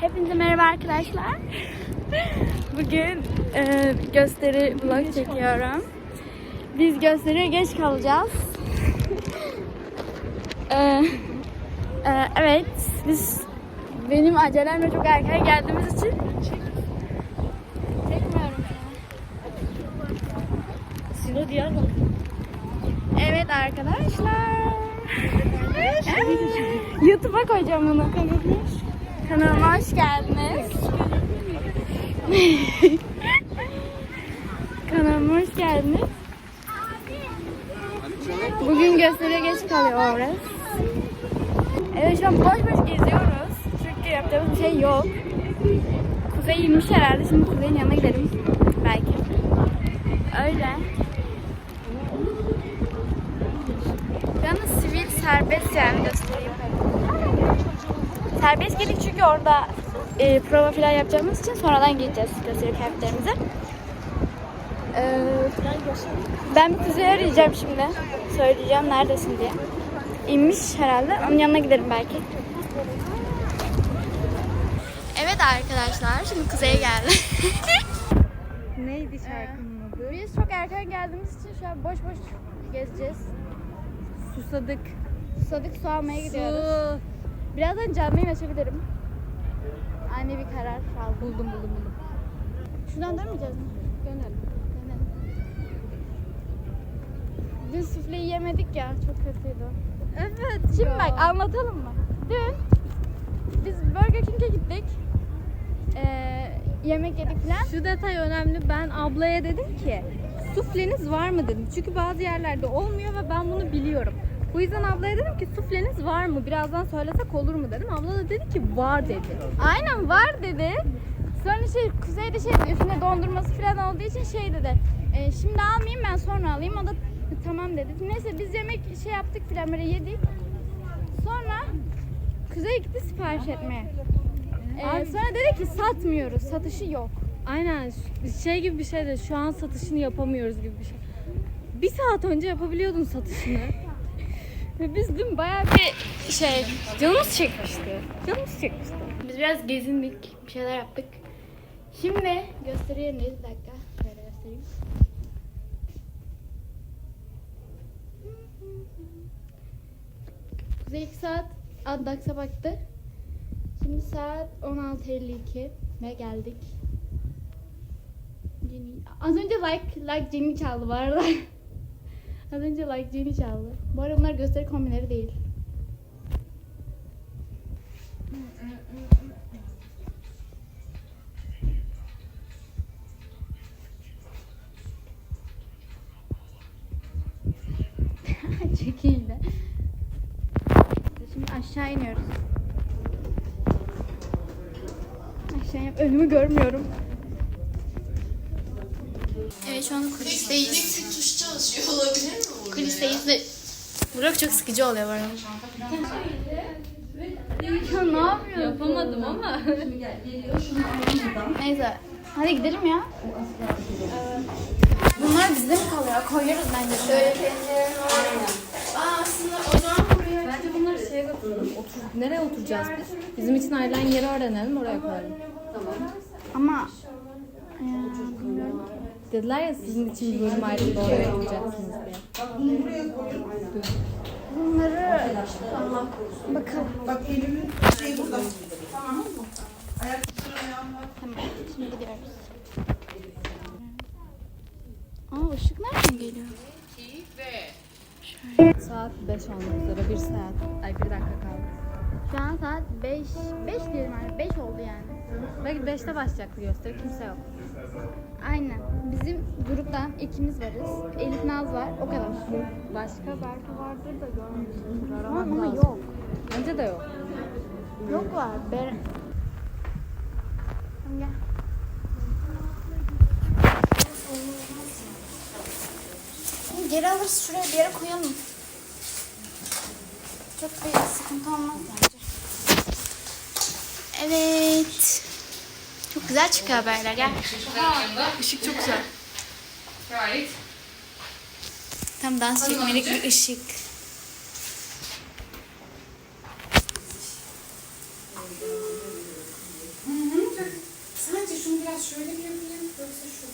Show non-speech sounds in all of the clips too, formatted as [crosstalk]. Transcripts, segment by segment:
Hepinize merhaba arkadaşlar. [laughs] Bugün e, gösteri vlog çekiyorum. Biz gösteriye geç kalacağız. [laughs] E, e, evet, biz benim acelemle çok erken geldiğimiz için çekmiyorum. Sino diğer bak. Evet arkadaşlar. [laughs] YouTube'a koyacağım bunu. Kanalıma hoş geldiniz. [laughs] Kanalıma hoş geldiniz. Bugün gösteriye geç kalıyor Orası. Evet şu an boş boş geziyoruz. Çünkü yapacağımız bir şey yok. Kuzey inmiş herhalde. Şimdi Kuzey'in yanına gidelim. Belki. Öyle. Yalnız sivil serbest yani göstereyim. Serbest girdik çünkü orada e, prova falan yapacağımız için sonradan gideceğiz gösteri kıyafetlerimizi. Ee, ben bir kuzey arayacağım şimdi. Söyleyeceğim neredesin diye. İnmiş herhalde. Onun yanına giderim belki. Evet arkadaşlar şimdi kuzeye geldi. [laughs] Neydi şarkının adı? Biz çok erken geldiğimiz için şu an boş boş gezeceğiz. Susadık. Susadık su almaya gidiyoruz. Birazdan yayın açabilirim. Ani bir karar aldım. Buldum buldum buldum. Şuradan dönmeyeceğiz mi? Dönelim. Dönelim. Dün sufleyi yemedik ya. Çok kötüydü. Evet Şimdi bak anlatalım mı? Dün biz Burger King'e gittik. Ee, yemek yedik falan. Şu detay önemli. Ben ablaya dedim ki sufleniz var mı dedim. Çünkü bazı yerlerde olmuyor ve ben bunu biliyorum. Bu yüzden ablaya dedim ki sufleniz var mı? Birazdan söylesek olur mu dedim. Abla da dedi ki var dedi. Aynen var dedi. Sonra şey kuzeyde şey dedi, üstünde dondurması falan olduğu için şey dedi. "E, şimdi almayayım ben sonra alayım. O da tamam dedi. Neyse biz yemek şey yaptık falan böyle yedik. Sonra kuzey gitti sipariş etmeye. E, Abi- sonra dedi ki satmıyoruz. Satışı yok. Aynen şey gibi bir şey de şu an satışını yapamıyoruz gibi bir şey. Bir saat önce yapabiliyordun satışını. Ve biz dün bayağı bir şey Canımız çekmişti. Canımız çekmişti. biz biraz gezindik. Bir şeyler yaptık. Şimdi gösteri yerindeyiz. Bir dakika. Şöyle göstereyim. Kuzey 2 saat Addax'a baktı. Şimdi saat 16.52 ve geldik. Jenny. Az önce like like Jenny çaldı bu arada. [laughs] Az önce like Jenny çaldı. Bu arada bunlar gösteri kombinleri değil. [laughs] Çok iyiydi. Şimdi aşağı iniyoruz. Aşağı önümü görmüyorum. Evet şu an kulisteyiz. tuş çalışıyor olabilir mi burada? Kulisteyiz ve Burak çok sıkıcı oluyor bu arada. ya ne yapıyorsun? Yapamadım ama. Neyse. Hadi gidelim ya. Bunlar bizde mi kalıyor? Koyuyoruz bence. Şöyle Aa aslında o zaman buraya Bence bunları şeye götürelim. Otur, nereye oturacağız biz? Bizim için ayrılan yeri öğrenelim oraya koyalım. ama Dediler ya sizin için bir bölüm ayrıldı oraya oturacaksınız diye. bunları bakalım. Bak elimin şeyi burada. Tamam. Şimdi gidiyoruz. Aa ışık nereden geliyor? Saat 5 olmak üzere. Bir saat. Ay bir dakika kaldı. Şu an saat 5. 5 diyelim yani. 5 oldu yani. Belki 5'te başlayacaktı gösteri. Kimse yok. Bizim gruptan ikimiz varız. Elif Naz var. O kadar. Başka belki vardır da görmemişimdir. Ama, Aramak lazım. yok. Bence de yok. Yok var. Ber Tamam, gel. Geri alırız şuraya bir yere koyalım. Çok bir sıkıntı olmaz bence. Evet. Çok güzel çıkıyor haberler gel. Işık çok güzel. Tam dans çekmelik bir ışık. şöyle bir yapayım. Yoksa şu.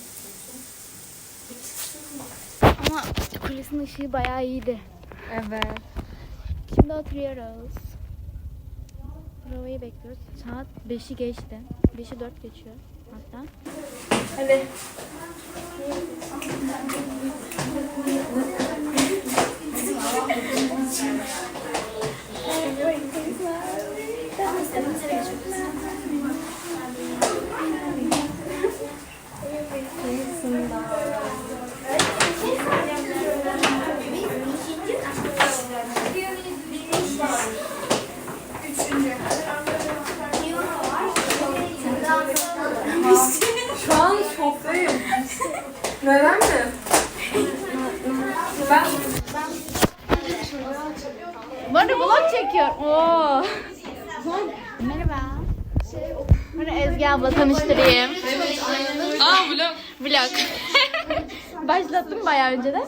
Ama kulisin ışığı bayağı iyiydi. Evet. Şimdi oturuyoruz. Provayı bekliyoruz. Saat 5'i geçti. 5'i 4 geçiyor hatta. Hadi. Neden mi? Ben Bu arada vlog çekiyor. Oo. Merhaba. Bunu Ezgi abla tanıştırayım. Aa vlog. Vlog. [laughs] Başlattım bayağı önceden.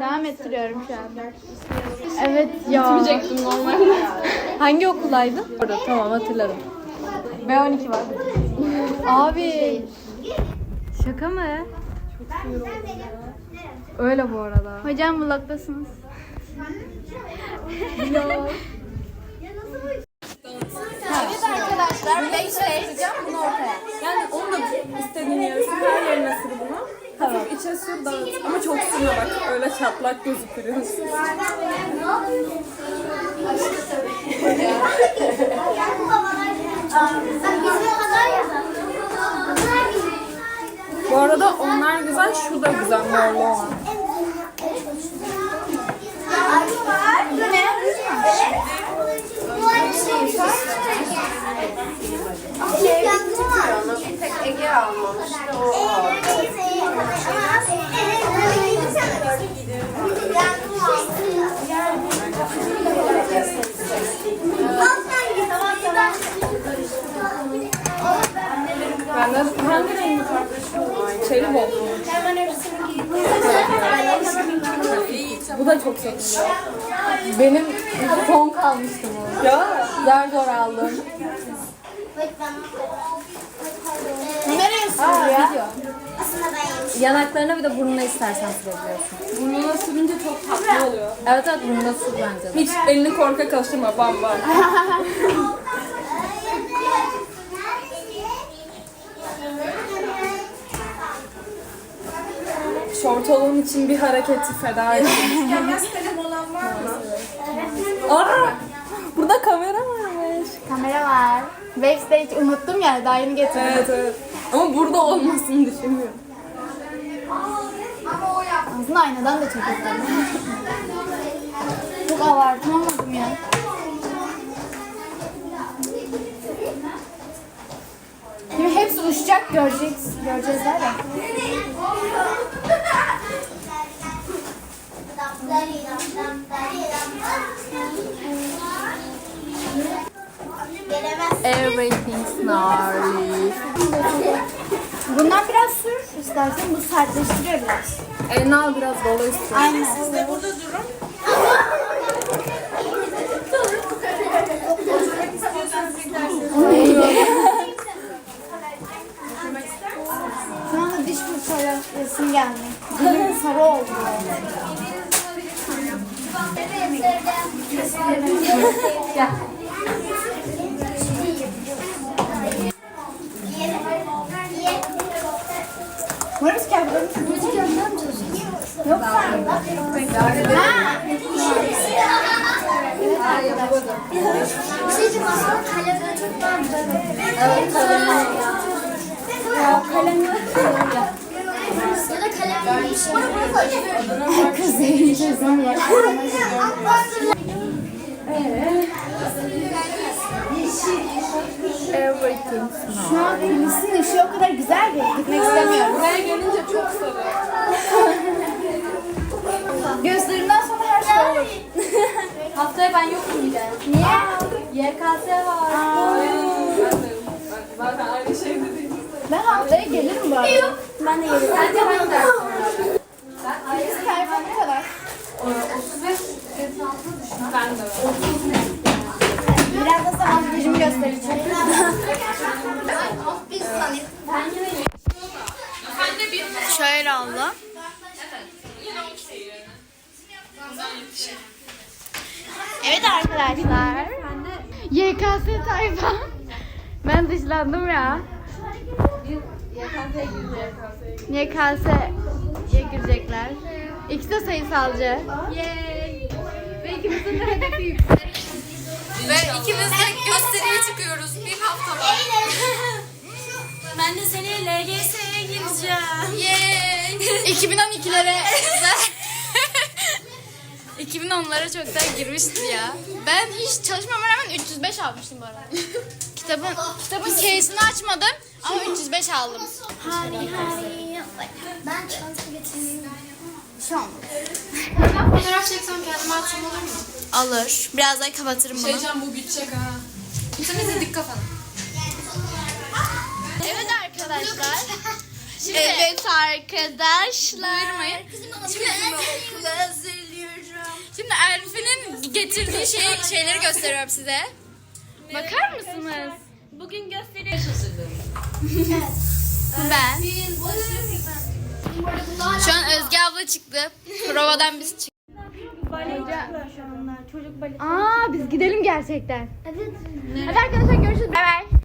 Devam ettiriyorum şu anda. Evet ya. Gitmeyecektim normalde. [laughs] Hangi okuldaydın? Orada tamam hatırladım. B12 var. Abi. Şaka mı? Öyle bu arada. Hocam vlogdasınız. Evet arkadaşlar 5 yapacağım bunu ortaya. Yani onu da istediğin yarısı her yerine sür bunu. Hafif içe sür dağıt. Ama çok sürme bak. Öyle çatlak gözüküyor. [laughs] Bu arada onlar güzel. Şu da güzel morlu olan. Ege almamıştı o. Çeri bol. Bu da çok satılıyor. Benim son kalmıştı bu. Ya. Zar zor aldım. Nereye sürüyor? Yanaklarına bir de burnuna istersen sürebiliyorsun. Burnuna sürünce çok tatlı oluyor. Evet evet burnuna sür bence de. Hiç elini korkak alıştırma bam bam. [laughs] Şortolum için bir hareketi feda ettim. Yalnız kalem olan var mı? Aa! Burada kamera varmış. Kamera var. Backstage unuttum ya daha yeni getirdim. Evet evet. Ama burada olmasını düşünmüyorum. Aslında aynadan da çekildim. Çok abartamadım ya. Şimdi hepsi uçacak göreceğiz. Göreceğiz ya. Everything's gnarly. Bundan biraz sür istersen. Bu sertleştiriyor biraz. Elini al biraz dolu istiyorum. Aynen. Siz de burada durun. Şu anda diş geldi. Dilim sarı oldu. Varız kağıtlarını müzik yapmaya mı çalışıyorsun? Yok sen. Ha. Evet kalemi. Ya kalem yok. Ya da kalemle bir şey. Kız çözüm ya. Everything's Şu an kulisin ışığı o kadar güzel ki gitmek istemiyorum. Buraya gelince çok sarı. Gözlerimden sonra her şey olur. Haftaya ben yokum bir de. Niye? YKS var. Ben de zaten aynı şey dedim. Ben haftaya gelirim bu arada. Ben de gelirim. Sence hangi ders? Biz sayfa ne kadar? 35 Ben de. Biraz da sana gücümü göstereceğim. Şöyle abla. Evet arkadaşlar. YKS tayfa. Ben dışlandım ya. YKS'ye girdi. YKS girecekler. İkisi de sayısalcı. Yay. Ve ikimizin de hedefi yüksek. Ve ikimiz de gösteriye çıkıyoruz. Bir hafta var. [laughs] Ben de seni LGS'ye gireceğim. Yay! 2012'lere 2010'lara çoktan girmişti ya. Ben hiç çalışmama rağmen 305 almıştım bu arada. Kitabın kitabın case'ini açmadım ama 305 aldım. Hari hari. Ben çanta getireyim. Şu an. Fotoğraf çeksem kendime atsam olur mu? Alır. Birazdan kapatırım bunu. Şeycan bu bitecek ha. Sen de dik kafanı. Evet arkadaşlar. evet arkadaşlar. Şimdi, okula hazırlıyorum. şimdi Elif'in getirdiği şey, şeyleri gösteriyorum size. Bakar mısınız? Bugün gösteri Ben. Şu an Özge abla çıktı. Provadan biz çıktık. Aa biz gidelim gerçekten. Evet. Hadi arkadaşlar görüşürüz. Bay bay.